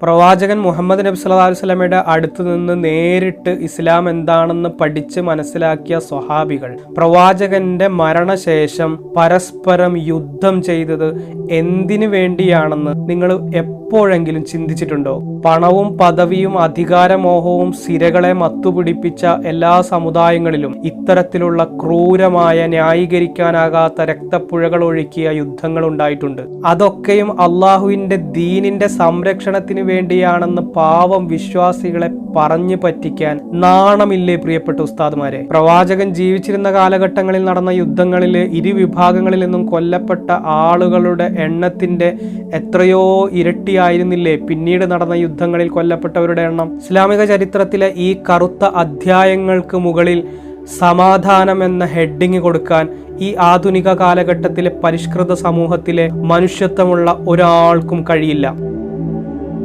പ്രവാചകൻ മുഹമ്മദ് നബി സല്ലല്ലാഹു അലൈഹി വസല്ലമയുടെ അടുത്ത് നിന്ന് നേരിട്ട് ഇസ്ലാം എന്താണെന്ന് പഠിച്ച് മനസ്സിലാക്കിയ സ്വഹാബികൾ പ്രവാചകന്റെ മരണശേഷം പരസ്പരം യുദ്ധം ചെയ്തത് എന്തിനു വേണ്ടിയാണെന്ന് നിങ്ങൾ എപ്പോഴെങ്കിലും ചിന്തിച്ചിട്ടുണ്ടോ? പണവും പദവിയും അധികാരമോഹവും സിരകളെ മത്തുപിടിപ്പിച്ച എല്ലാ സമുദായങ്ങളിലും ഇത്തരത്തിലുള്ള ക്രൂരമായ ന്യായീകരിക്കാനാകാത്ത രക്തപ്പുഴകൾ ഒഴുക്കിയ യുദ്ധങ്ങൾ ഉണ്ടായിട്ടുണ്ട്. അതൊക്കെയും അള്ളാഹുവിന്റെ ദീനിന്റെ സംരക്ഷണത്തിന് വേണ്ടിയാണെന്ന് പാവം വിശ്വാസികളെ പറഞ്ഞു പറ്റിക്കാൻ നാണമില്ലേ പ്രിയപ്പെട്ട ഉസ്താദ്മാരെ? പ്രവാചകൻ ജീവിച്ചിരുന്ന കാലഘട്ടങ്ങളിൽ നടന്ന യുദ്ധങ്ങളിൽ ഇരുവിഭാഗങ്ങളിൽ നിന്നും കൊല്ലപ്പെട്ട ആളുകളുടെ എണ്ണത്തിന്റെ എത്രയോ ഇരട്ടിയായിരുന്നില്ലേ പിന്നീട് നടന്ന യുദ്ധങ്ങളിൽ കൊല്ലപ്പെട്ടവരുടെ എണ്ണം. ഇസ്ലാമിക ചരിത്രത്തിലെ ഈ കറുത്ത അധ്യായങ്ങൾക്ക് മുകളിൽ സമാധാനം എന്ന ഹെഡിങ് കൊടുക്കാൻ ഈ ആധുനിക കാലഘട്ടത്തിലെ പരിഷ്കൃത സമൂഹത്തിലെ മനുഷ്യത്വമുള്ള ഒരാൾക്കും കഴിയില്ല.